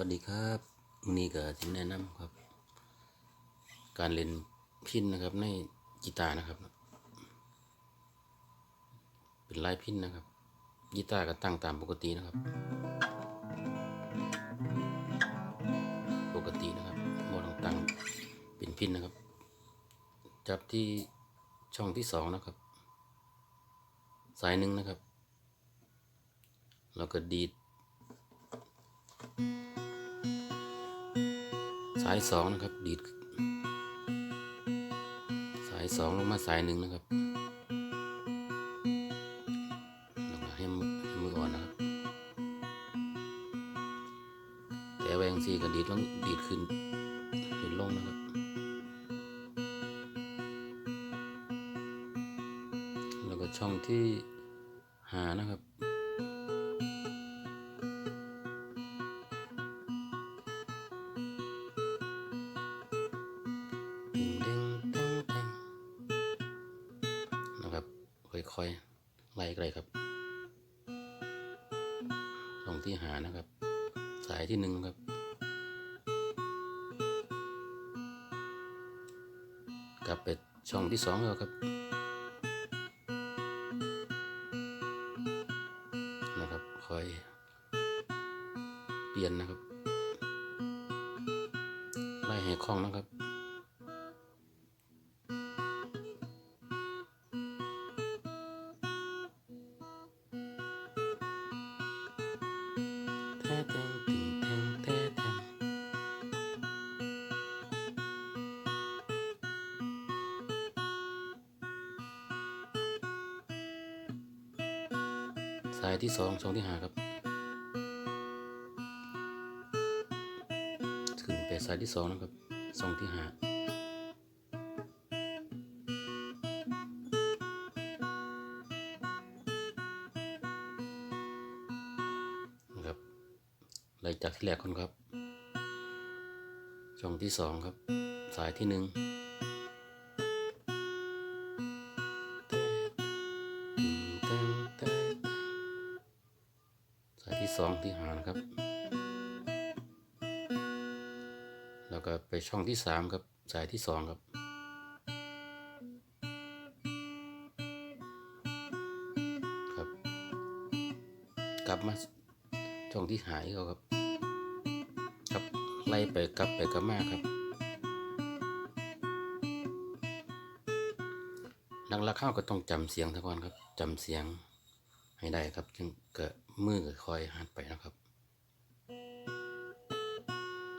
วัสดีครับวันนี้ก็จะแนะนำครับ การเล่นพินนะครับในกีตาร์นะครับ เป็นลายพินนะครับกีตาร์ก็ตั้งตามปกตินะครับ ปกตินะครับโมต้องตั้งเป็นพินนะครับ จับที่ช่องที่สองนะครับ สายหนึ่งนะครับ แล้วก็ดีดสายสองนะครับ ดีด สายสองลงมาสายหนึ่งนะครับล้วก็ให้มือให้มืออ่อนนะครับ แต่แหวงซีก็ดีดลงดีดขึ้นดีดลงนะครับแล้วก็ช่องที่หานะครับ ค่อยๆไล่ไกลครับช่องที่หานะครับ สายที่หนึ่งครับกลับไปช่องที่สองแล้วครับนะครับคอยเปลี่ยนนะครับไล่ให้คล่องนะครับ สายที่สองช่องที่หาครับ ขึ้นไปสายที่สองนะครับช่องที่หา ไล่จากที่แรกคนครับ ช่องที่สองครับ สายที่หนึ่งสายที่สองที่หานะครับ แล้วก็ไปช่องที่สามครับ สายที่สองครับครับกลับมา ช่องที่หายเขาครับ ครับไล่ไปกลับไปกลับมาครับนักละเข้าวก็ต้องจำเสียงซะก่อนครับจำเสียงให้ได้ครับ จึงเกิดมือก็คอยหัดไปนะครับ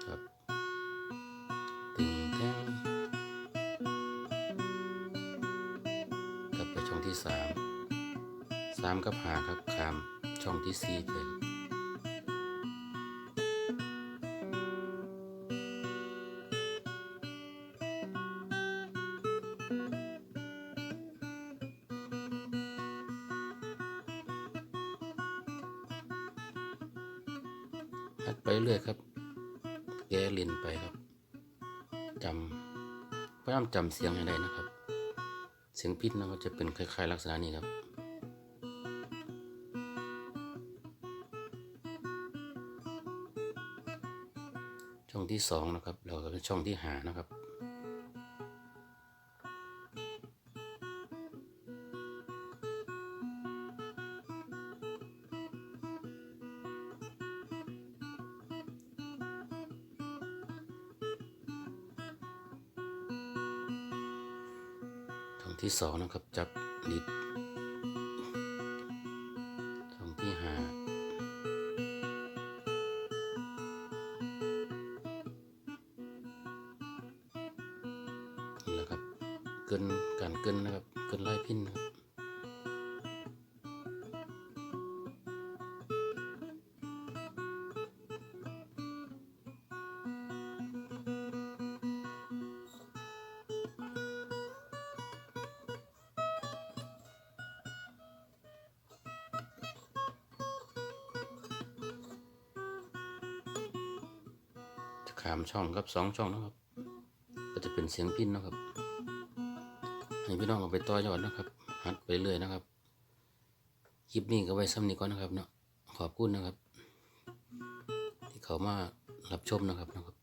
ครับตึงแทงกลับไปช่องที่สามสามกับหาครับขามช่องที่สี่ไป ครับหัดไปเรื่อยครับแกลินไปครับจำพยายามจำเสียงให้ได้นะครับ เสียงพิษนะครับจะเป็นคล้ายๆ ลักษณะนี้ครับช่องที่สองนะครับ เราก็เป็นช่องที่หานะครับ ที่สองนะครับ จับดิดช่องที่หานี่แหละครับ เกินการเกินนะครับ เกินไล่พินนะครับ ขามช่องครับสองช่องนะครับ ก็จะเป็นเสียงพินนะครับให้พี่น้องเอาไปต่อยอดนะครับ หัดไปเรื่อยนะครับ คลิปนี้ก็ไว้ซ้ำนี้ก่อนนะครับเนาะขอบคุณนะครับ ที่เขามารับชมนะครับนะครับ